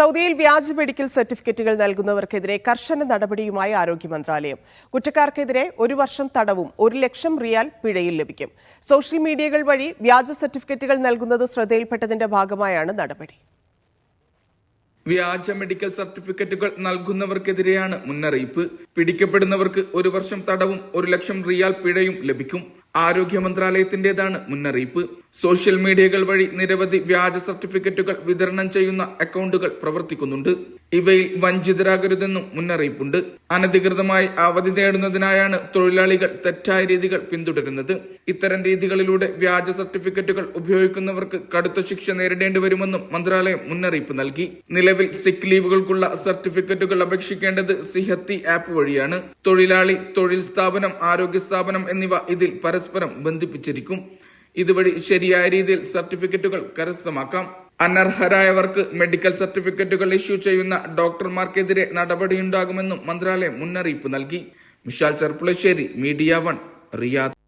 സൗദിയിൽ വ്യാജ മെഡിക്കൽ സർട്ടിഫിക്കറ്റുകൾ നൽകുന്നവർക്കെതിരെ കർശന നടപടിയുമായി ആരോഗ്യ മന്ത്രാലയം കുറ്റക്കാർക്കെതിരെ ഒരു വർഷം തടവും ഒരു ലക്ഷം റിയാൽ പിഴയും ലഭിക്കും. സോഷ്യൽ മീഡിയകൾ വഴി വ്യാജ സർട്ടിഫിക്കറ്റുകൾ നൽകുന്നത് ശ്രദ്ധയിൽപ്പെട്ടതിന്റെ ഭാഗമായാണ് നടപടി. വ്യാജ മെഡിക്കൽ സർട്ടിഫിക്കറ്റുകൾ നൽകുന്നവർക്കെതിരെയാണ് മുന്നറിയിപ്പ്. പിടിക്കപ്പെടുന്നവർക്ക് ഒരു വർഷം തടവും ഒരു ലക്ഷം റിയാൽ പിഴയും ലഭിക്കും. ആരോഗ്യ മന്ത്രാലയത്തിന്റേതാണ് മുന്നറിയിപ്പ്. സോഷ്യൽ മീഡിയകൾ വഴി നിരവധി വ്യാജ സർട്ടിഫിക്കറ്റുകൾ വിതരണം ചെയ്യുന്ന അക്കൗണ്ടുകൾ പ്രവർത്തിക്കുന്നുണ്ട്. ഇവയിൽ വഞ്ചിതരാകരുതെന്നും മുന്നറിയിപ്പുണ്ട്. അനധികൃതമായി അവധി നേടുന്നതിനായാണ് തൊഴിലാളികൾ തെറ്റായ രീതികൾ പിന്തുടരുന്നത്. ഇത്തരം രീതികളിലൂടെ വ്യാജ സർട്ടിഫിക്കറ്റുകൾ ഉപയോഗിക്കുന്നവർക്ക് കടുത്ത ശിക്ഷ നേരിടേണ്ടി വരുമെന്നും മന്ത്രാലയം മുന്നറിയിപ്പ് നൽകി. നിലവിൽ സിക്ക് ലീവുകൾക്കുള്ള സർട്ടിഫിക്കറ്റുകൾ അപേക്ഷിക്കേണ്ടത് സിഹത്തി ആപ്പ് വഴിയാണ്. തൊഴിലാളി തൊഴിൽ സ്ഥാപനം ആരോഗ്യ സ്ഥാപനം എന്നിവ ഇതിൽ പരസ്പരം ബന്ധിപ്പിച്ചിരിക്കും. ഇതുവഴി ശരിയായ രീതിയിൽ സർട്ടിഫിക്കറ്റുകൾ കരസ്ഥമാക്കാം. അനർഹരായവർക്ക് മെഡിക്കൽ സർട്ടിഫിക്കറ്റുകൾ ഇഷ്യൂ ചെയ്യുന്ന ഡോക്ടർമാർക്കെതിരെ നടപടിയുണ്ടാകുമെന്നും മന്ത്രാലയം മുന്നറിയിപ്പ് നൽകി. Vishal Cherpulassery media one Riyadh.